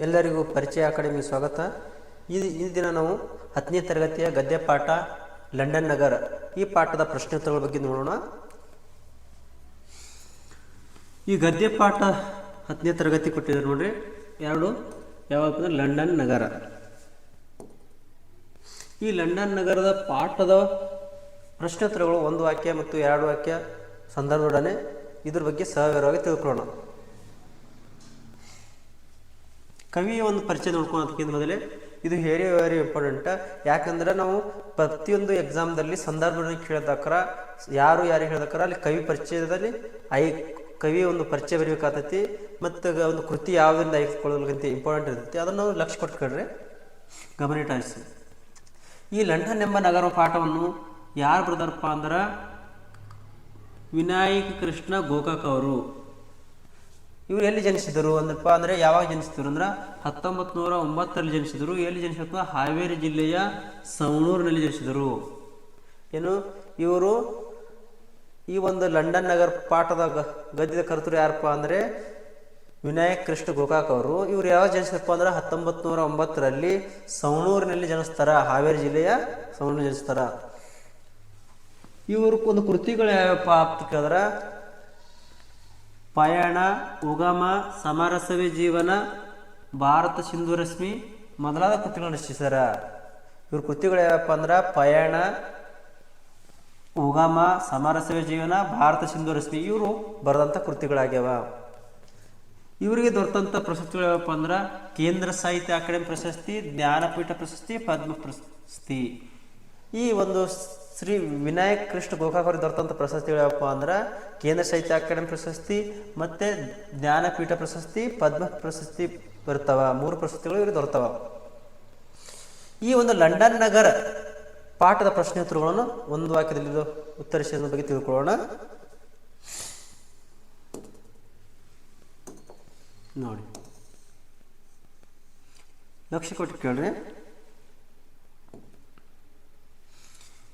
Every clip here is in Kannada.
ಎಲ್ಲರಿಗೂ ಪರಿಚಯ ಅಕಾಡೆಮಿ ಸ್ವಾಗತ. ಈ ಈ ದಿನ ನಾವು ಹತ್ತನೇ ತರಗತಿಯ ಗದ್ಯ ಪಾಠ, ಲಂಡನ್ ನಗರ. ಈ ಪಾಠದ ಪ್ರಶ್ನೋತ್ತರಗಳ ಬಗ್ಗೆ ನೋಡೋಣ. ಈ ಗದ್ಯ ಪಾಠ ಹತ್ತನೇ ತರಗತಿ ಕೊಟ್ಟಿದ್ದಾರೆ ನೋಡ್ರಿ. ಎರಡು ಯಾವಾಗ ಲಂಡನ್ ನಗರ. ಈ ಲಂಡನ್ ನಗರದ ಪಾಠದ ಪ್ರಶ್ನೋತ್ತರಗಳು ಒಂದು ವಾಕ್ಯ ಮತ್ತು ಎರಡು ವಾಕ್ಯ ಸಂದರ್ಭದೊಡನೆ ಇದ್ರ ಬಗ್ಗೆ ಸವಿವರವಾಗಿ ತಿಳ್ಕೊಳ್ಳೋಣ. ಕವಿಯ ಒಂದು ಪರಿಚಯ ನೋಡ್ಕೊಳೋದಕ್ಕಿಂತ ಮೊದಲೇ ಇದು ಹೇರಿ ವೆರಿ ಇಂಪಾರ್ಟೆಂಟ್ ಯಾಕಂದ್ರೆ ನಾವು ಪ್ರತಿಯೊಂದು ಎಕ್ಸಾಮ್ದಲ್ಲಿ ಸಂದರ್ಭದಲ್ಲಿ ಕೇಳಿದಕ್ರ ಯಾರು ಯಾರು ಹೇಳಿದಕ್ರ ಅಲ್ಲಿ ಕವಿ ಪರಿಚಯದಲ್ಲಿ ಐ, ಕವಿಯ ಒಂದು ಪರಿಚಯ ಬರೀಬೇಕಾಗ್ತೈತಿ, ಮತ್ತು ಒಂದು ಕೃತಿ ಯಾವುದರಿಂದ ಐಕೊಳ್ಳೋದಕ್ಕಿಂತ ಇಂಪಾರ್ಟೆಂಟ್ ಇರ್ತೈತಿ, ಅದನ್ನು ನಾವು ಲಕ್ಷ್ಯ ಕೊಟ್ಕೊಳ್ರಿ ಗಮನಿಟಾಯಿಸಿ ಈ ಲಂಡನ್ ಎಂಬ ನಗರ ಪಾಠವನ್ನು ಯಾರು ಬರೆದಾರಪ್ಪ ಅಂದ್ರೆ ವಿನಾಯಕ ಕೃಷ್ಣ ಗೋಕಾಕ್ ಅವರು. ಇವರು ಎಲ್ಲಿ ಜನಿಸಿದರು ಅಂದ್ರಪ್ಪ ಅಂದ್ರೆ ಯಾವಾಗ ಜನಿಸಿದರು ಅಂದ್ರೆ ಹತ್ತೊಂಬತ್ತು ನೂರ ಒಂಬತ್ತರಲ್ಲಿ ಜನಿಸಿದರು. ಎಲ್ಲಿ ಜನಿಸಿದ್ರು ಹಾವೇರಿ ಜಿಲ್ಲೆಯ ಸವಣೂರಿನಲ್ಲಿ ಜನಿಸಿದರು. ಏನು? ಇವರು ಈ ಒಂದು ಲಂಡನ್ ನಗರ ಪಾಠದ ಗದ್ಯದ ಕರ್ತರು ಯಾರಪ್ಪ ಅಂದ್ರೆ ವಿನಾಯಕ್ ಕೃಷ್ಣ ಗೋಕಾಕ್ ಅವರು. ಇವ್ರು ಯಾವಾಗ ಜನಿಸಿದಪ್ಪ ಅಂದ್ರೆ ಹತ್ತೊಂಬತ್ತು ನೂರ ಒಂಬತ್ತರಲ್ಲಿ ಸವಣೂರಿನಲ್ಲಿ ಜನಿಸ್ತಾರ. ಹಾವೇರಿ ಜಿಲ್ಲೆಯ ಸವಣೂರು ಜನಿಸ್ತಾರ. ಇವ್ರ ಒಂದು ಕೃತಿಗಳು ಯಾವ್ಯಾವಪ್ಪ ಅಂತ ಪಯಣ, ಉಗಮ, ಸಮರಸವೇ ಜೀವನ, ಭಾರತ ಸಿಂಧು ರಶ್ಮಿ, ಮೊದಲಾದ ಕೃತಿಗಳನ್ನು ರಚಿಸ್ಯಾರ ಇವ್ರ ಕೃತಿಗಳು ಯಾವಪ್ಪ ಅಂದ್ರೆ ಪಯಣ, ಉಗಮ, ಸಮರಸವೇ ಜೀವನ, ಭಾರತ ಸಿಂಧು ರಶ್ಮಿ ಇವರು ಬರೆದಂಥ ಕೃತಿಗಳಾಗ್ಯಾವ. ಇವರಿಗೆ ದೊರೆತಂಥ ಪ್ರಶಸ್ತಿಗಳು ಯಾವಪ್ಪ ಅಂದ್ರೆ ಕೇಂದ್ರ ಸಾಹಿತ್ಯ ಅಕಾಡೆಮಿ ಪ್ರಶಸ್ತಿ, ಜ್ಞಾನಪೀಠ ಪ್ರಶಸ್ತಿ, ಪದ್ಮ ಪ್ರಶಸ್ತಿ. ಈ ಒಂದು ಶ್ರೀ ವಿನಾಯಕ್ ಕೃಷ್ಣ ಗೋಕಾಕ್ ಅವರಿಗೆ ದೊರೆತಂಥ ಪ್ರಶಸ್ತಿಗಳು ಯಾವಪ್ಪ ಅಂದ್ರೆ ಕೇಂದ್ರ ಸಾಹಿತ್ಯ ಅಕಾಡೆಮಿ ಪ್ರಶಸ್ತಿ, ಮತ್ತೆ ಜ್ಞಾನಪೀಠ ಪ್ರಶಸ್ತಿ, ಪದ್ಮ ಪ್ರಶಸ್ತಿ ಬರ್ತಾವ ಮೂರು ಪ್ರಶಸ್ತಿಗಳು ಇವ್ರಿಗೆ ದೊರೆತವ. ಈ ಒಂದು ಲಂಡನ್ ನಗರ ಪಾಠದ ಪ್ರಶ್ನೋತ್ತರಗಳನ್ನು ಒಂದು ವಾಕ್ಯದಲ್ಲಿ ಇದು ಉತ್ತರಿಸೋದ್ರ ಬಗ್ಗೆ ತಿಳ್ಕೊಳ್ಳೋಣ. ನೋಡಿ. ಲಕ್ಷ ಕೊಟ್ಟು ಕೇಳ್ರಿ.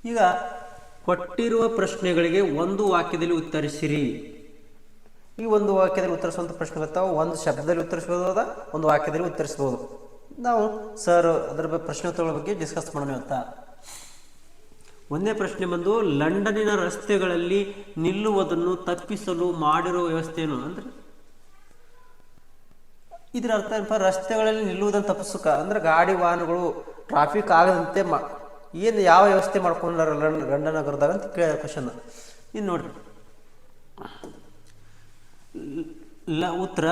ಈಗ ಕೊಟ್ಟಿರುವ ಪ್ರಶ್ನೆಗಳಿಗೆ ಒಂದು ವಾಕ್ಯದಲ್ಲಿ ಉತ್ತರಿಸಿರಿ. ಈ ಒಂದು ವಾಕ್ಯದಲ್ಲಿ ಉತ್ತರಿಸುವಂಥ ಪ್ರಶ್ನೆಗಳಿರ್ತಾವೆ ಒಂದು ಶಬ್ದದಲ್ಲಿ ಉತ್ತರಿಸ್ಬೋದು ಒಂದು ವಾಕ್ಯದಲ್ಲಿ ಉತ್ತರಿಸ್ಬೋದು. ನಾವು ಸರ್ ಅದರ ಬಗ್ಗೆ ಪ್ರಶ್ನೋತ್ತರಗಳ ಬಗ್ಗೆ ಡಿಸ್ಕಸ್ ಮಾಡೋಣ ಇವತ್ತ. ಒಂದೇ ಪ್ರಶ್ನೆ ಬಂದು ಲಂಡನ್ನಿನ ರಸ್ತೆಗಳಲ್ಲಿ ನಿಲ್ಲುವುದನ್ನು ತಪ್ಪಿಸಲು ಮಾಡಿರೋ ಏನು ಅಂದ್ರೆ? ಇದರ ಅರ್ಥ ಏನಪ್ಪ? ರಸ್ತೆಗಳಲ್ಲಿ ನಿಲ್ಲುವುದನ್ನು ತಪ್ಪಿಸಕ ಅಂದ್ರೆ ಗಾಡಿ ವಾಹನಗಳು ಟ್ರಾಫಿಕ್ ಆಗದಂತೆ ಏನು ಯಾವ ವ್ಯವಸ್ಥೆ ಮಾಡ್ಕೊಂಡಾರ ಗಂಡನಗರದಾಗ ಅಂತ ಕೇಳ ಕ್ವಶನ್ ಇನ್ನು ನೋಡ್ರಿ. ಲ ಉತ್ತರ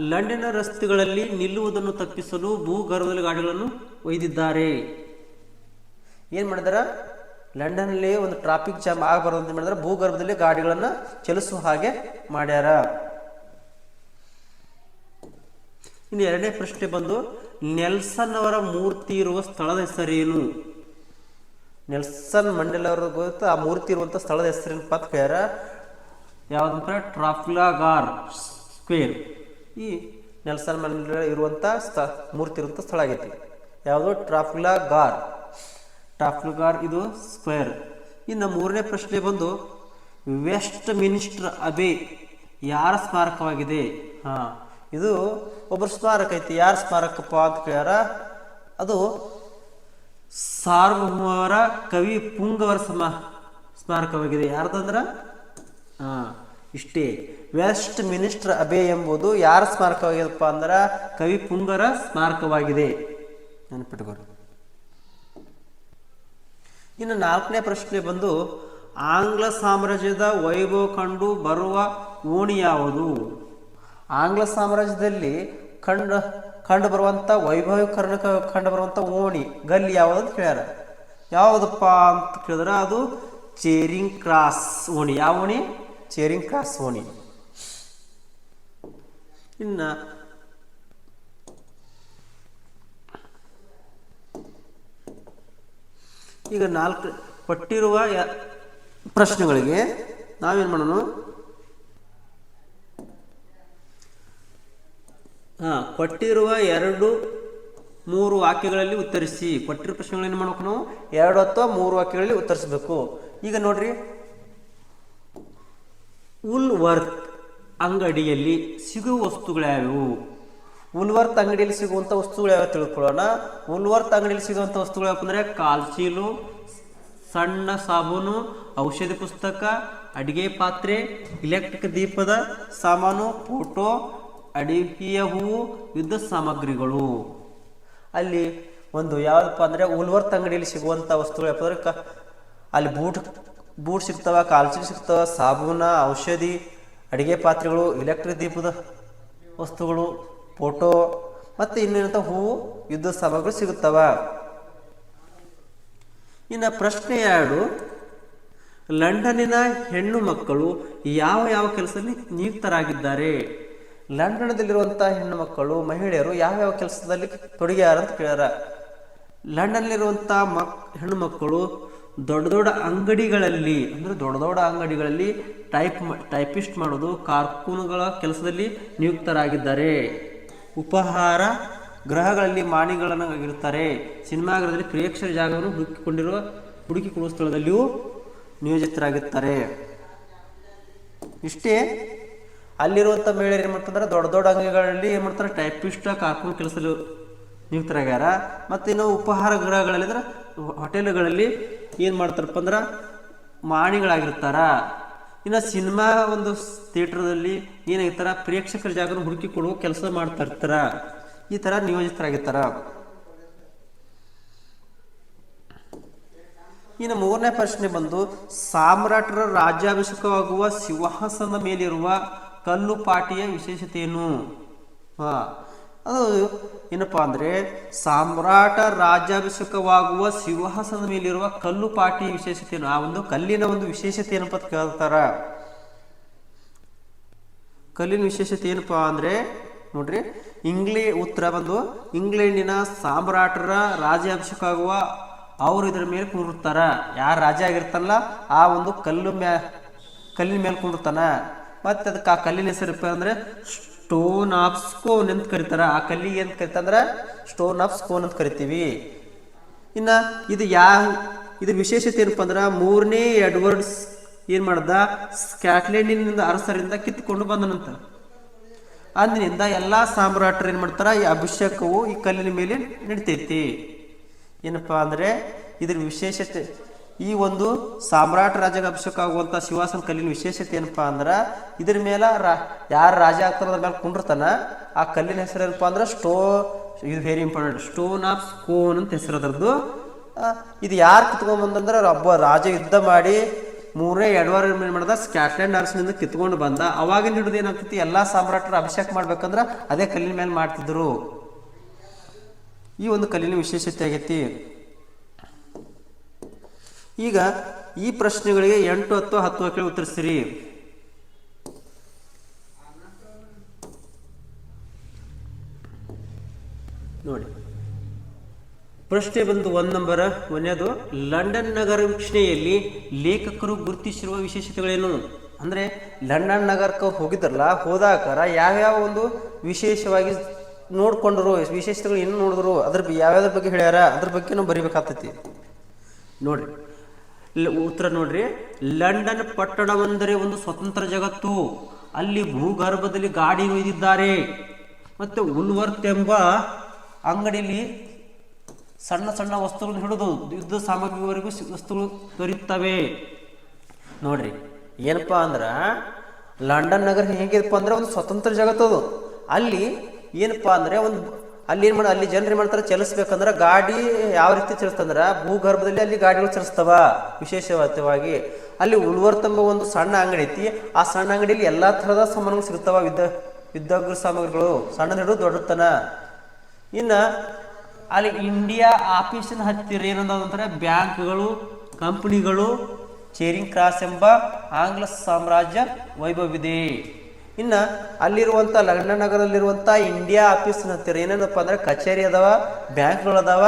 ಲಂಡನ್ನ ರಸ್ತೆಗಳಲ್ಲಿ ನಿಲ್ಲುವುದನ್ನು ತಪ್ಪಿಸಲು ಭೂಗರ್ಭದಲ್ಲಿ ಗಾಡಿಗಳನ್ನು ಒಯ್ದಿದ್ದಾರೆ. ಏನು ಮಾಡಿದಾರ? ಲಂಡನ್ನಲ್ಲಿ ಒಂದು ಟ್ರಾಫಿಕ್ ಜಾಮ್ ಆಗಬಾರದು ಅಂತ ಮಾಡಿದ್ರೆ ಭೂಗರ್ಭದಲ್ಲಿ ಗಾಡಿಗಳನ್ನು ಚಲಿಸುವ ಹಾಗೆ ಮಾಡ್ಯಾರ. ಇನ್ನು ಎರಡನೇ ಪ್ರಶ್ನೆ ಬಂದು ನೆಲ್ಸನ್ ಅವರ ಮೂರ್ತಿ ಇರುವ ಸ್ಥಳದ ಹೆಸರೇನು? ನೆಲ್ಸನ್ ಮಂಡೇಲ ಅವರು ಗೊತ್ತು, ಆ ಮೂರ್ತಿ ಇರುವಂಥ ಸ್ಥಳದ ಹೆಸರಿನ ಪತ್ ಕೇಳ್ಯಾರ? ಯಾವುದಂದ್ರೆ ಟ್ರಾಫ್ಲಾಗಾರ್ ಸ್ಕ್ವೇರ್. ಈ ನೆಲ್ಸನ್ ಮಂಡೇಲ ಇರುವಂಥ ಸ್ಥ, ಮೂರ್ತಿ ಇರುವಂಥ ಸ್ಥಳ ಆಗೈತಿ. ಯಾವುದು? ಟ್ರಾಫ್ಲಾಗಾರ್. ಟ್ರಾಫ್ಲಗಾರ್ ಇದು ಸ್ಕ್ವೇರ್. ಇನ್ನು ಮೂರನೇ ಪ್ರಶ್ನೆ ಬಂದು ವೆಸ್ಟ್ ಮಿನಿಸ್ಟರ್ ಅಬೆ ಯಾರ ಸ್ಮಾರಕವಾಗಿದೆ? ಹಾಂ, ಇದು ಒಬ್ಬರು ಸ್ಮಾರಕ ಐತಿ. ಯಾರ ಸ್ಮಾರಕಪ್ಪ ಅಂತ ಕೇಳ್ಯಾರ? ಅದು ಸಾರ್ವಭೌಮರ ಕವಿ ಪುಂಗವರ ಸಮ, ಸ್ಮಾರಕವಾಗಿದೆ. ಯಾರ್ದಂದ್ರೆ? ಹಾಂ ಇಷ್ಟೇ. ವೆಸ್ಟ್ ಮಿನಿಸ್ಟರ್ ಅಬೆ ಎಂಬುದು ಯಾರ ಸ್ಮಾರಕವಾಗಿದೆಪ್ಪ ಅಂದ್ರೆ ಕವಿ ಪುಂಗರ ಸ್ಮಾರಕವಾಗಿದೆ. ನೆನಪಿಟ್ಕೋರಿ. ಇನ್ನು ನಾಲ್ಕನೇ ಪ್ರಶ್ನೆ ಬಂದು, ಆಂಗ್ಲ ಸಾಮ್ರಾಜ್ಯದ ವೈಭವ ಕಂಡು ಬರುವ ಓಣಿ ಯಾವುದು? ಆಂಗ್ಲ ಸಾಮ್ರಾಜ್ಯದಲ್ಲಿ ಕಂಡು ಕಂಡು ಬರುವಂಥ ವೈಭವೀಕರಣ ಕಂಡು ಬರುವಂಥ ಓಣಿ, ಗಲ್ಲಿ ಯಾವುದು ಅಂತ ಕೇಳ್ಯಾರ. ಯಾವುದಪ್ಪ ಅಂತ ಕೇಳಿದ್ರೆ ಅದು ಚೇರಿಂಗ್ ಕ್ರಾಸ್ ಓಣಿ. ಯಾವ ಓಣಿ? ಚೇರಿಂಗ್ ಕ್ರಾಸ್ ಓಣಿ. ಇನ್ನು ಈಗ ನಾಲ್ಕು ಕೊಟ್ಟಿರುವ ಪ್ರಶ್ನೆಗಳಿಗೆ ನಾವೇನು ಮಾಡೋಣ? ಹಾ, ಕೊಟ್ಟಿರುವ ಎರಡು ಮೂರು ವಾಕ್ಯಗಳಲ್ಲಿ ಉತ್ತರಿಸಿ. ಕೊಟ್ಟಿರೋ ಪ್ರಶ್ನೆಗಳೇನು ಮಾಡ್ಬೇಕು ನಾವು? ಎರಡು ಅಥವಾ ಮೂರು ವಾಕ್ಯಗಳಲ್ಲಿ ಉತ್ತರಿಸಬೇಕು. ಈಗ ನೋಡ್ರಿ. ಉಲ್ ವರ್ಕ್ ಅಂಗಡಿಯಲ್ಲಿ ಸಿಗುವ ವಸ್ತುಗಳ್ಯಾವು ಉಲ್ವರ್ತ್ ಅಂಗಡಿಯಲ್ಲಿ ಸಿಗುವಂಥ ವಸ್ತುಗಳು ಯಾವ ತಿಳ್ಕೊಳ್ಳೋಣ. ಉಲ್ವರ್ತ್ ಅಂಗಡಿಯಲ್ಲಿ ಸಿಗುವಂಥ ವಸ್ತುಗಳು ಯಾಕಂದರೆ ಕಾಲ್ಚೀಲು ಸಣ್ಣ ಸಾಬೂನು, ಔಷಧಿ ಪುಸ್ತಕ, ಅಡಿಗೆ ಪಾತ್ರೆ ಇಲೆಕ್ಟ್ರಿಕ್ ದೀಪದ ಸಾಮಾನು ಫೋಟೋ ಅಡಿಗೆಯ ಹೂವು ವಿದ್ಯುತ್ ಸಾಮಗ್ರಿಗಳು. ಅಲ್ಲಿ ಒಂದು ಯಾವುದಪ್ಪ ಅಂದರೆ ಉಲ್ವರ್ತ್ ಅಂಗಡಿಯಲ್ಲಿ ಸಿಗುವಂಥ ವಸ್ತುಗಳು ಯಾಕಂದ್ರೆ ಕ ಅಲ್ಲಿ ಬೂಟ್ ಬೂಟ್ ಸಿಗ್ತವ ಕಾಲ್ಚಿ ಸಿಗ್ತವ, ಸಾಬೂನ, ಔಷಧಿ, ಅಡಿಗೆ ಪಾತ್ರೆಗಳು ಎಲೆಕ್ಟ್ರಿಕ್ ದೀಪದ ವಸ್ತುಗಳು ಫೋಟೋ ಮತ್ತು ಇನ್ನೇನಂತ ಹೂವು ವಿದ್ಯುತ್ ಸಾಮಗ್ರಿ ಸಿಗುತ್ತವ. ಇನ್ನು ಪ್ರಶ್ನೆ ಎರಡು. ಲಂಡನ್ನಿನ ಹೆಣ್ಣು ಮಕ್ಕಳು ಯಾವ ಯಾವ ಕೆಲಸದಲ್ಲಿ ನಿಯುಕ್ತರಾಗಿದ್ದಾರೆ? ಲಂಡನ್ದಲ್ಲಿರುವಂಥ ಹೆಣ್ಣು ಮಕ್ಕಳು ಮಹಿಳೆಯರು ಯಾವ ಯಾವ ಕೆಲಸದಲ್ಲಿ ತೊಡಗ್ಯಾರ ಅಂತ ಕೇಳ್ಯಾರ. ಲಂಡನ್ನಲ್ಲಿರುವಂಥ ಮಕ್ ಹೆಣ್ಣು ಮಕ್ಕಳು ದೊಡ್ಡ ದೊಡ್ಡ ಅಂಗಡಿಗಳಲ್ಲಿ, ಅಂದರೆ ದೊಡ್ಡ ದೊಡ್ಡ ಅಂಗಡಿಗಳಲ್ಲಿ ಟೈಪ್ ಟೈಪಿಸ್ಟ್ ಮಾಡೋದು, ಕಾರ್ಕೂನುಗಳ ಕೆಲಸದಲ್ಲಿ ನಿಯುಕ್ತರಾಗಿದ್ದಾರೆ. ಉಪಹಾರ ಗ್ರಹಗಳಲ್ಲಿ ಮಾಣಿಗಳನ್ನು ಇರ್ತಾರೆ ಸಿನಿಮಾಗೃಹದಲ್ಲಿ ಪ್ರೇಕ್ಷರ ಜಾಗವನ್ನು ಹುಡುಕಿಕೊಂಡಿರುವ, ಹುಡುಕಿಕೊಳ್ಳುವ ಸ್ಥಳದಲ್ಲಿಯೂ ನಿಯೋಜಿತರಾಗಿರ್ತಾರೆ. ಇಷ್ಟೇ ಅಲ್ಲಿರುವಂಥ ಮಹಿಳೆಯರು ಏನು ದೊಡ್ಡ ದೊಡ್ಡ ಅಂಗಗಳಲ್ಲಿ ಏನು ಮಾಡ್ತಾರೆ? ಟೈಪಿಸ್ಟ್ ಕಾರ್ಕೂನ್ ಕೆಲಸದಲ್ಲಿ ನಿಯುಕ್ತರಾಗ್ಯಾರ. ಮತ್ತು ಇನ್ನು ಉಪಹಾರ ಗೃಹಗಳಲ್ಲಿ ಅಂದ್ರೆ ಹೋಟೆಲ್ಗಳಲ್ಲಿ ಏನು ಮಾಡ್ತಾರಪ್ಪ ಅಂದ್ರೆ ಮಾಣಿಗಳಾಗಿರ್ತಾರ. ಇನ್ನು ಸಿನಿಮಾ ಒಂದು ಥಿಯೇಟ್ರದಲ್ಲಿ ಏನಾಗಿರ್ತಾರ ಪ್ರೇಕ್ಷಕರ ಜಾಗನ ಹುಡುಕಿ ಕೆಲಸ ಮಾಡ್ತಾ ಇರ್ತಾರ ಈ ಥರ ನಿಯೋಜಿತರಾಗಿರ್ತಾರ. ಇನ್ನು ಮೂರನೇ ಪ್ರಶ್ನೆ ಬಂದು, ಸಾಮ್ರಾಟರ ರಾಜ್ಯಾಭಿಷೇಕವಾಗುವ ಸಿಂಹಾಸನದ ಮೇಲಿರುವ ಕಲ್ಲು ಪಾಟಿಯ ವಿಶೇಷತೆಯನ್ನು ಅದು ಏನಪ್ಪ ಅಂದರೆ ಸಾಮ್ರಾಟ ರಾಜ್ಯಾಭಿಷೇಕವಾಗುವ ಸಿಂಹಾಸನದ ಮೇಲಿರುವ ಕಲ್ಲು ಪಾಟಿ ವಿಶೇಷತೆಯನ್ನು ಆ ಒಂದು ಕಲ್ಲಿನ ಒಂದು ವಿಶೇಷತೆ ಏನಪ್ಪ ಅಂತ ಕೇಳ್ತಾರ. ಕಲ್ಲಿನ ವಿಶೇಷತೆ ಏನಪ್ಪ ಅಂದರೆ ನೋಡ್ರಿ, ಇಂಗ್ಲೇ, ಉತ್ತರ ಬಂದು ಇಂಗ್ಲೆಂಡಿನ ಸಾಮ್ರಾಟರ ರಾಜ್ಯಾಭಿಷೇಕ ಆಗುವ ಅವರು ಇದರ ಮೇಲೆ ಕುಂದಿರ್ತಾರ ಯಾರು ರಾಜ ಆಗಿರ್ತಾರಲ್ಲ ಆ ಒಂದು ಕಲ್ಲು ಮ್ಯಾ, ಕಲ್ಲಿನ ಮೇಲೆ ಕುಂದಿರ್ತಾನ ಮತ್ತೆ ಅದಕ್ಕೆ ಆ ಕಲ್ಲಿನ ಹೆಸರಪ್ಪ ಅಂದ್ರೆ ಸ್ಟೋನ್ ಆಫ್ ಸ್ಕೋನ್ ಅಂತ ಕರೀತಾರೆ. ಆ ಕಲ್ಲಿಗೆ ಏನು ಕರಿತಂದ್ರೆ ಸ್ಟೋನ್ ಆಫ್ ಸ್ಕೋನ್ ಅಂತ ಕರಿತೀವಿ. ಇನ್ನ ಇದು ಯಾ ಇದ್ರ ವಿಶೇಷತೆ ಏನಪ್ಪ ಅಂದ್ರೆ ಮೂರನೇ ಎಡ್ವರ್ಡ್ಸ್ ಏನು ಮಾಡ್ದ? ಸ್ಕಾಟ್ಲೆಂಡಿನಿಂದ ಅರಸರಿಂದ ಕಿತ್ತುಕೊಂಡು ಬಂದನಂತ ಅಂದಿನಿಂದ ಎಲ್ಲಾ ಸಾಮ್ರಾಟರು ಏನು ಮಾಡ್ತಾರೆ? ಈ ಅಭಿಷೇಕವು ಈ ಕಲ್ಲಿನ ಮೇಲೆ ನಡಿತೈತಿ. ಏನಪ್ಪಾ ಅಂದ್ರೆ ಇದ್ರ ವಿಶೇಷತೆ ಈ ಒಂದು ಸಾಮ್ರಾಟ ರಾಜಗೆ ಅಭಿಷೇಕ ಆಗುವಂತ ಶಿವಾಸನ ಕಲ್ಲಿನ ವಿಶೇಷತೆ ಏನಪ್ಪಾ ಅಂದ್ರೆ ಇದ್ರ ಮೇಲೆ ರಾ, ಯಾರು ರಾಜ ಆಗ್ತಾರ ಮೇಲೆ ಕುಂಡಿರ್ತಾನ, ಆ ಕಲ್ಲಿನ ಹೆಸರು ಏನಪ್ಪಾ ಅಂದ್ರೆ ಸ್ಟೋ, ಇದು very important Stone of Scone ಅಂತ ಹೆಸರು ಅದರದ್ದು. ಇದು ಯಾರು ಕಿತ್ಕೊಂಡ್ ಬಂದಂದ್ರೆ ಒಬ್ಬ ರಾಜ ಯುದ್ಧ ಮಾಡಿ ಮೂರೇ ಎಡವರ್ ಏನು ಮಾಡ್ದ, ಸ್ಕಾಟ್ಲೆಂಡ್ ಅರಸನಿಂದ ಕಿತ್ಕೊಂಡು ಬಂದ. ಅವಾಗಿನ ಹಿಡಿದು ಏನಾಗ್ತೈತಿ, ಎಲ್ಲಾ ಸಾಮ್ರಾಟರ ಅಭಿಷೇಕ ಮಾಡ್ಬೇಕಂದ್ರೆ ಅದೇ ಕಲ್ಲಿನ ಮೇಲೆ ಮಾಡ್ತಿದ್ರು. ಈ ಒಂದು ಕಲ್ಲಿನ ವಿಶೇಷತೆ ಆಗೈತಿ. ಈಗ ಈ ಪ್ರಶ್ನೆಗಳಿಗೆ ಎಂಟು, ಹತ್ತು ಹತ್ತು ವಾಕ್ಯ ಉತ್ತರಿಸಿರಿ ನೋಡಿ. ಪ್ರಶ್ನೆ ಬಂದು ಒಂದ್ ನಂಬರ್ ಒಂದೇದು ಲಂಡನ್ ನಗರ ವೀಕ್ಷಣೆಯಲ್ಲಿ ಲೇಖಕರು ಗುರುತಿಸಿರುವ ವಿಶೇಷತೆಗಳೇನು? ಅಂದ್ರೆ, ಲಂಡನ್ ನಗರಕ್ಕೆ ಹೋಗಿದ್ರಲ್ಲ, ಹೋದಾಕರ ಯಾವ್ಯಾವ ಒಂದು ವಿಶೇಷವಾಗಿ ನೋಡ್ಕೊಂಡ್ರು, ವಿಶೇಷತೆಗಳು ಏನು ನೋಡಿದ್ರು, ಅದ್ರ ಯಾವ್ಯಾವ್ದ್ರ ಬಗ್ಗೆ ಹೇಳ್ಯಾರ, ಅದ್ರ ಬಗ್ಗೆನೂ ಬರಿಬೇಕಾಗ್ತೈತಿ. ನೋಡ್ರಿ ಉತ್ತರ ನೋಡ್ರಿ. ಲಂಡನ್ ಪಟ್ಟಣವೆಂದರೆ ಒಂದು ಸ್ವತಂತ್ರ ಜಗತ್ತು. ಅಲ್ಲಿ ಭೂಗರ್ಭದಲ್ಲಿ ಗಾಡಿ ಒಯ್ದಿದ್ದಾರೆ. ಮತ್ತು ಉಲ್ವರ್ತ್ ಎಂಬ ಅಂಗಡಿಯಲ್ಲಿ ಸಣ್ಣ ಸಣ್ಣ ವಸ್ತುಗಳನ್ನು ಹಿಡಿದು ಯುದ್ಧ ಸಾಮಗ್ರಿವರೆಗೂ ವಸ್ತುಗಳು ದೊರೆಯುತ್ತವೆ. ನೋಡ್ರಿ. ಏನಪ್ಪಾ ಅಂದ್ರೆ, ಲಂಡನ್ ನಗರ ಹೇಗಿದಪ್ಪ ಅಂದ್ರೆ ಒಂದು ಸ್ವತಂತ್ರ ಜಗತ್ತು ಅದು ಅಲ್ಲಿ ಏನಪ್ಪಾ ಅಂದ್ರೆ ಒಂದು ಅಲ್ಲಿ ಏನ್ ಮಾಡ, ಅಲ್ಲಿ ಜನರು ಮಾಡ್ತಾರೆ? ಚಲಿಸ್ಬೇಕಂದ್ರ ಗಾಡಿ ಯಾವ ರೀತಿ ಚಲಿಸ್ತಂದ್ರ ಭೂಗರ್ಭದಲ್ಲಿ ಅಲ್ಲಿ ಗಾಡಿಗಳು ಚಲಿಸ್ತವ ವಿಶೇಷವಾಗಿ. ಅಲ್ಲಿ ಉಳುವರ್ ತಂಬ ಒಂದು ಸಣ್ಣ ಅಂಗಡಿ ಐತಿ. ಆ ಸಣ್ಣ ಅಂಗಡಿಯಲ್ಲಿ ಎಲ್ಲಾ ತರಹದ ಸಾಮಾನುಗಳು ಸಿಗ್ತಾವ ಯುದ್ಧ ಯುದ್ಧಗ್ರ ಸಾಮಗ್ರಿಗಳು. ಸಣ್ಣ ಹಿಡಿದು ದೊಡ್ಡತನ. ಇನ್ನ ಅಲ್ಲಿ ಇಂಡಿಯಾ ಆಫೀಸಿನ ಹತ್ತಿರ ಏನಂದ್ರೆ ಬ್ಯಾಂಕ್ಗಳು, ಕಂಪನಿಗಳು, ಚೇರಿಂಗ್ ಕ್ರಾಸ್ ಎಂಬ ಆಂಗ್ಲ ಸಾಮ್ರಾಜ್ಯ ವೈಭವವಿದೆ. ಇನ್ನ ಅಲ್ಲಿರುವಂತ ಲಂಡನ್ ನಗರದಲ್ಲಿರುವಂಥ ಇಂಡಿಯಾ ಆಫೀಸ್ನ ಹತ್ತಿರ ಏನೇನಪ್ಪ ಅಂದ್ರೆ ಕಚೇರಿ ಅದಾವ, ಬ್ಯಾಂಕ್ಗಳದಾವ,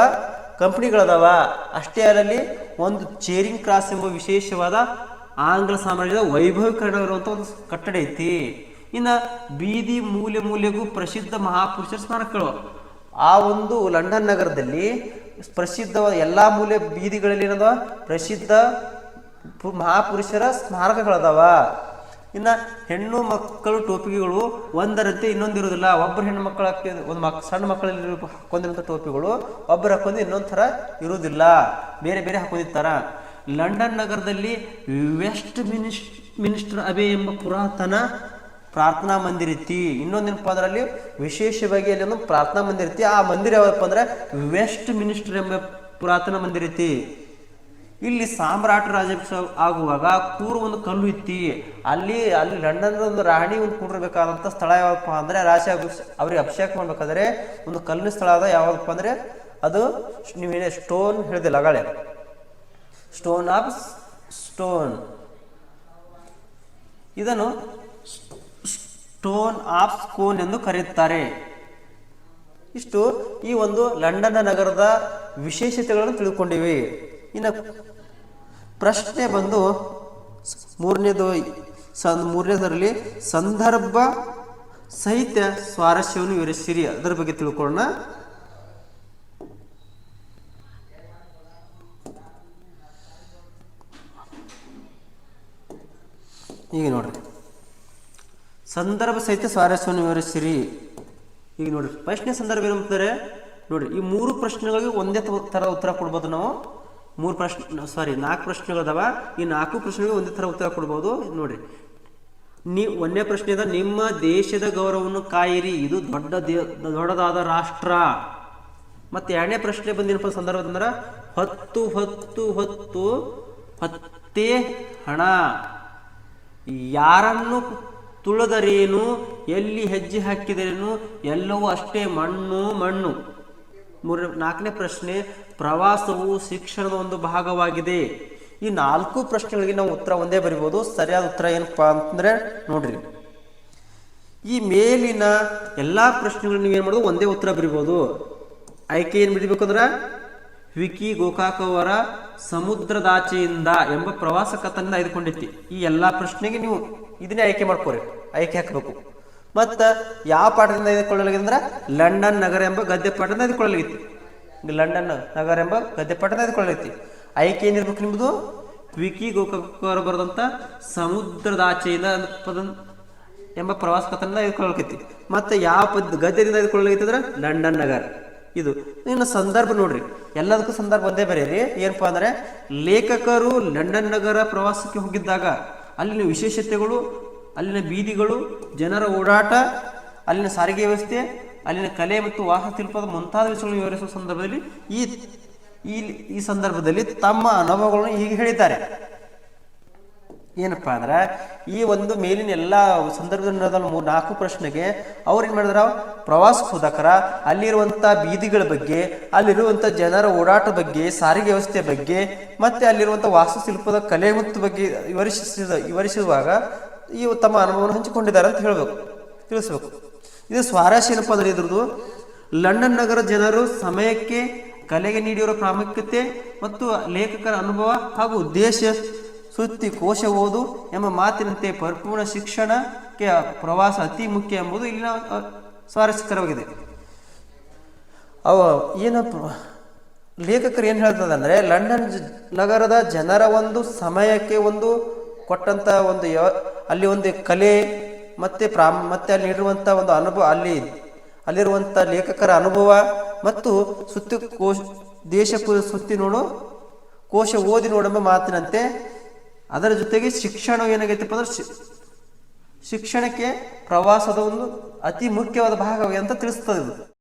ಕಂಪ್ನಿಗಳದಾವ, ಅಷ್ಟೇ ಅಲ್ಲಲ್ಲಿ ಒಂದು ಚೇರಿಂಗ್ ಕ್ರಾಸ್ ಎಂಬ ವಿಶೇಷವಾದ ಆಂಗ್ಲ ಸಾಮ್ರಾಜ್ಯದ ವೈಭವೀಕರಣ ಇರುವಂತ ಒಂದು ಕಟ್ಟಡ ಐತಿ. ಇನ್ನ ಬೀದಿ ಮೂಲೆ ಮೂಲೆಗೂ ಪ್ರಸಿದ್ಧ ಮಹಾಪುರುಷರ ಸ್ಮಾರಕಗಳು. ಆ ಒಂದು ಲಂಡನ್ ನಗರದಲ್ಲಿ ಪ್ರಸಿದ್ಧವಾದ ಎಲ್ಲಾ ಮೂಲೆ ಬೀದಿಗಳಲ್ಲಿ ಏನದ ಪ್ರಸಿದ್ಧ ಮಹಾಪುರುಷರ ಸ್ಮಾರಕಗಳದಾವ. ಇನ್ನ ಹೆಣ್ಣು ಮಕ್ಕಳು ಟೋಪಿಗಳು ಒಂದರಂತೆ ಇನ್ನೊಂದು ಇರುವುದಿಲ್ಲ. ಒಬ್ಬರು ಹೆಣ್ಣು ಮಕ್ಕಳು ಹಾಕಿ ಒಂದು ಮಕ್, ಸಣ್ಣ ಮಕ್ಕಳಲ್ಲಿ ಹಾಕೊಂಡಿರೋಂಥ ಟೋಪಿಗಳು, ಒಬ್ಬರು ಹಾಕೊಂಡು ಇನ್ನೊಂದು ಥರ ಇರುವುದಿಲ್ಲ. ಬೇರೆ ಬೇರೆ ಹಾಕೊಂಡಿರ್ತಾರ. ಲಂಡನ್ ನಗರದಲ್ಲಿ ವೆಸ್ಟ್ ಮಿನಿಸ್, ಮಿನಿಸ್ಟರ್ ಅಬೆ ಎಂಬ ಪುರಾತನ ಪ್ರಾರ್ಥನಾ ಮಂದಿರ ಐತಿ. ಇನ್ನೊಂದೇನಪ್ಪ ಅದರಲ್ಲಿ ವಿಶೇಷವಾಗಿ ಅಲ್ಲಿ ಒಂದು ಪ್ರಾರ್ಥನಾ ಮಂದಿರ ಇತ್ತಿ ಆ ಮಂದಿರ ಯಾವಪ್ಪ ಅಂದ್ರೆ ವೆಸ್ಟ್ ಮಿನಿಸ್ಟರ್ ಎಂಬ ಪುರಾತನ ಮಂದಿರ ಐತಿ. ಇಲ್ಲಿ ಸಾಮ್ರಾಟ ರಾಜಾಭಿಷೇಕ ಆಗುವಾಗ ಕೂರು ಒಂದು ಕಲ್ಲು ಇತ್ತಿ, ಅಲ್ಲಿ ಅಲ್ಲಿ ಲಂಡನ್ ಒಂದು ರಾಣಿ ಒಂದು ಕೂಡಿರ್ಬೇಕಾದಂಥ ಸ್ಥಳ ಯಾವಪ್ಪ ಅಂದ್ರೆ ರಾಜ ಅವ್ರಿಗೆ ಅಭಿಷೇಕ ಮಾಡ್ಬೇಕಾದ್ರೆ ಒಂದು ಕಲ್ಲಿನ ಸ್ಥಳ ಅದ. ಯಾವಪ್ಪ ಅಂದ್ರೆ ಅದು ನೀವೇನೇ ಸ್ಟೋನ್ ಹೇಳಿದಿಲ್ಲ ಲಗಾಳೆ ಸ್ಟೋನ್ ಆಫ್ ಸ್ಟೋನ್. ಇದನ್ನು ಸ್ಟೋನ್ ಆಫ್ ಸ್ಕೋನ್ ಎಂದು ಕರೆಯುತ್ತಾರೆ. ಇಷ್ಟು ಈ ಒಂದು ಲಂಡನ್ ನಗರದ ವಿಶೇಷತೆಗಳನ್ನು ತಿಳ್ಕೊಂಡಿವೆ. ಇನ್ನು ಪ್ರಶ್ನೆ ಬಂದು ಮೂರನೇದು ಸನ್ ಮೂರನೇದರಲ್ಲಿ ಸಂದರ್ಭ ಸಹಿತ ಸ್ವಾರಸ್ಯವನ್ನು ವಿವರಿಸಿರಿ. ಅದರ ಬಗ್ಗೆ ತಿಳ್ಕೊಳ್ಳೋಣ. ಈಗ ನೋಡ್ರಿ. ಸಂದರ್ಭ ಸಹಿತ ಸ್ವಾರಸ್ಯವನ್ನು ವಿವರಿಸಿರಿ. ಈಗ ನೋಡ್ರಿ. ಪ್ರಶ್ನೆ ಸಂದರ್ಭ ಏನಂತಾರೆ? ನೋಡ್ರಿ, ಈ ಮೂರು ಪ್ರಶ್ನೆಗಳಿಗೆ ಒಂದೇ ತರ ಉತ್ತರ ಕೊಡ್ಬೋದು ನಾವು. ಮೂರು ಪ್ರಶ್ನೆ ಸಾರಿ ನಾಲ್ಕು ಪ್ರಶ್ನೆಗಳದಾವ ಈ ನಾಲ್ಕು ಪ್ರಶ್ನೆಗಳು ಒಂದೇ ಥರ ಉತ್ತರ ಕೊಡ್ಬೋದು. ನೋಡಿರಿ. ನೀ ಒಂದನೇ ಪ್ರಶ್ನೆ ಇದೆ ನಿಮ್ಮ ದೇಶದ ಗೌರವವನ್ನು ಕಾಯಿರಿ. ಇದು ದೊಡ್ಡ ದೊಡ್ಡದಾದ ರಾಷ್ಟ್ರ. ಮತ್ತೆ ಎರಡನೇ ಪ್ರಶ್ನೆ ಬಂದಿನಪ್ಪ ಸಂದರ್ಭದಂದ್ರೆ ಹತ್ತು ಹತ್ತು, ಹತ್ತೇ, ಹೊತ್ತೇ ಹಣ. ಯಾರನ್ನು ತುಳದರೇನು, ಎಲ್ಲಿ ಹೆಜ್ಜೆ ಹಾಕಿದರೇನು, ಎಲ್ಲವೂ ಅಷ್ಟೇ ಮಣ್ಣು ಮಣ್ಣು. ಮೂರ ನಾಲ್ಕನೇ ಪ್ರಶ್ನೆ, ಪ್ರವಾಸವು ಶಿಕ್ಷಣದ ಒಂದು ಭಾಗವಾಗಿದೆ. ಈ ನಾಲ್ಕು ಪ್ರಶ್ನೆಗಳಿಗೆ ನಾವು ಉತ್ತರ ಒಂದೇ ಬರಿಬೋದು. ಸರಿಯಾದ ಉತ್ತರ ಏನಪ್ಪಾ ಅಂತಂದ್ರೆ ನೋಡ್ರಿ. ಈ ಮೇಲಿನ ಎಲ್ಲಾ ಪ್ರಶ್ನೆಗಳು ಏನು ಮಾಡೋದು ಒಂದೇ ಉತ್ತರ ಬರಿಬೋದು. ಆಯ್ಕೆ ಏನ್ ಬರಿಬೇಕಂದ್ರ ವಿಕಿ ಗೋಕಾಕ್ ಅವರ ಸಮುದ್ರದಾಚೆಯಿಂದ ಎಂಬ ಪ್ರವಾಸ ಕಥನಿಂದ ಆಯ್ದುಕೊಂಡೈತಿ ಈ ಎಲ್ಲಾ ಪ್ರಶ್ನೆಗೆ ನೀವು ಇದನ್ನೇ ಆಯ್ಕೆ ಮಾಡ್ಕೋರಿ. ಆಯ್ಕೆ ಹಾಕಬೇಕು. ಮತ್ತ ಯಾವ ಪಾಠದಿಂದ ಆಯ್ದುಕೊಳ್ಳಲಾಗಿದೆ ಅಂದ್ರೆ ಲಂಡನ್ ನಗರ ಎಂಬ ಗದ್ಯ ಪಾಠದಿಂದ ಆಯ್ದುಕೊಳ್ಳಲಾಗಿತ್ತು ಈಗ ಲಂಡನ್ ನಗರ ಎಂಬ ಗದ್ಯ ಪಾಠದಿಂದ ಆಯ್ದುಕೊಳ್ಳಲಾಗಿತ್ತು ಆಯ್ಕೆ ಏನಿರ್ಬೇಕು ನಿಮ್ಮದು ವಿಕಿ ಬರೆದಂಥ ಸಮುದ್ರದ ಸಮುದ್ರದಾಚೆಯಿಂದ ಪದ ಎಂಬ ಪ್ರವಾಸ ಕಥನ ಇದ್ಕೊಳ್ಳಕೈತಿ ಮತ್ತೆ ಯಾವ ಪದ ಗದ್ಯದಿಂದ ಇದ್ಕೊಳ್ಳೈತಿ ಅಂದ್ರೆ ಲಂಡನ್ ನಗರ. ಇದು ಇನ್ನು ಸಂದರ್ಭ ನೋಡ್ರಿ. ಎಲ್ಲದಕ್ಕೂ ಸಂದರ್ಭ ಒಂದೇ ಬರೀರಿ ಏನಪ್ಪಾ ಅಂದ್ರೆ ಲೇಖಕರು ಲಂಡನ್ ನಗರ ಪ್ರವಾಸಕ್ಕೆ ಹೋಗಿದ್ದಾಗ ಅಲ್ಲಿನ ವಿಶೇಷತೆಗಳು ಅಲ್ಲಿನ ಬೀದಿಗಳು, ಜನರ ಓಡಾಟ, ಅಲ್ಲಿನ ಸಾರಿಗೆ ವ್ಯವಸ್ಥೆ, ಅಲ್ಲಿನ ಕಲೆ ಮತ್ತು ವಾಸ್ತುಶಿಲ್ಪದ ಮುಂತಾದ ವಿಷಯಗಳನ್ನು ವಿವರಿಸುವ ಸಂದರ್ಭದಲ್ಲಿ ಈ ಈ ಸಂದರ್ಭದಲ್ಲಿ ತಮ್ಮ ಅನುಭವಗಳನ್ನು ಹೀಗೆ ಹೇಳಿದ್ದಾರೆ. ಏನಪ್ಪಾ ಅಂದ್ರೆ, ಈ ಒಂದು ಮೇಲಿನ ಎಲ್ಲ ಸಂದರ್ಭದಲ್ಲಿ ಮೂರು, ನಾಲ್ಕು ಪ್ರಶ್ನೆಗೆ ಅವ್ರು ಏನ್ ಮಾಡಿದ್ರ? ಪ್ರವಾಸಕ್ಕೆ ಹೋದಕರ ಅಲ್ಲಿರುವಂತ ಬೀದಿಗಳ ಬಗ್ಗೆ, ಅಲ್ಲಿರುವಂತ ಜನರ ಓಡಾಟ ಬಗ್ಗೆ, ಸಾರಿಗೆ ವ್ಯವಸ್ಥೆ ಬಗ್ಗೆ, ಮತ್ತೆ ಅಲ್ಲಿರುವಂತ ವಾಸ್ತುಶಿಲ್ಪದ ಕಲೆ ಮತ್ತು ಬಗ್ಗೆ ವಿವರಿಸಿದ ವಿವರಿಸುವಾಗ ಈ ತಮ್ಮ ಅನುಭವವನ್ನು ಹಂಚಿಕೊಂಡಿದ್ದಾರೆ ಅಂತ ಹೇಳ್ಬೇಕು, ತಿಳಿಸ್ಬೇಕು. ಇದು ಸ್ವಾರಸ್ಯ ಏನಪ್ಪ ಅಂದ್ರೆ ಇದ್ರದ್ದು? ಲಂಡನ್ ನಗರ ಜನರು ಸಮಯಕ್ಕೆ, ಕಲೆಗೆ ನೀಡಿರೋ ಪ್ರಾಮುಖ್ಯತೆ ಮತ್ತು ಲೇಖಕರ ಅನುಭವ ಹಾಗೂ ಉದ್ದೇಶ, ಸುತ್ತಿ ಕೋಶ ಓದು ಎಂಬ ಮಾತಿನಂತೆ ಪರಿಪೂರ್ಣ ಶಿಕ್ಷಣಕ್ಕೆ ಪ್ರವಾಸ ಅತಿ ಮುಖ್ಯ ಎಂಬುದು ಇಲ್ಲಿನ ಸ್ವಾರಸ್ಯಕರವಾಗಿದೆ. ಅವ ಏನಪ್ಪ ಲೇಖಕರು ಏನು ಹೇಳ್ತದೆ ಅಂದರೆ ಲಂಡನ್ ನಗರದ ಜನರ ಒಂದು ಸಮಯಕ್ಕೆ ಒಂದು ಕೊಟ್ಟಂತ ಒಂದು ಯ- ಅಲ್ಲಿ ಒಂದು ಕಲೆ ಮತ್ತೆ ಪ್ರಾಮ್ ಮತ್ತೆ ಅಲ್ಲಿ ಇರುವಂತ ಒಂದು ಅನುಭವ ಅಲ್ಲಿ ಅಲ್ಲಿರುವಂಥ ಲೇಖಕರ ಅನುಭವ ಮತ್ತು ಸುತ್ತಿ ಕೋಶ ದೇಶ ಸುತ್ತಿ ನೋಡು, ಕೋಶ ಓದಿ ನೋಡೆಂಬ ಮಾತಿನಂತೆ ಅದರ ಜೊತೆಗೆ ಶಿಕ್ಷಣ ಏನಾಗೈತಪ್ಪ ಅಂದ್ರೆ ಶಿಕ್ಷಣಕ್ಕೆ ಪ್ರವಾಸದ ಒಂದು ಅತಿ ಮುಖ್ಯವಾದ ಭಾಗವೇ ಅಂತ ತಿಳಿಸ್ತದೆ ಇದು.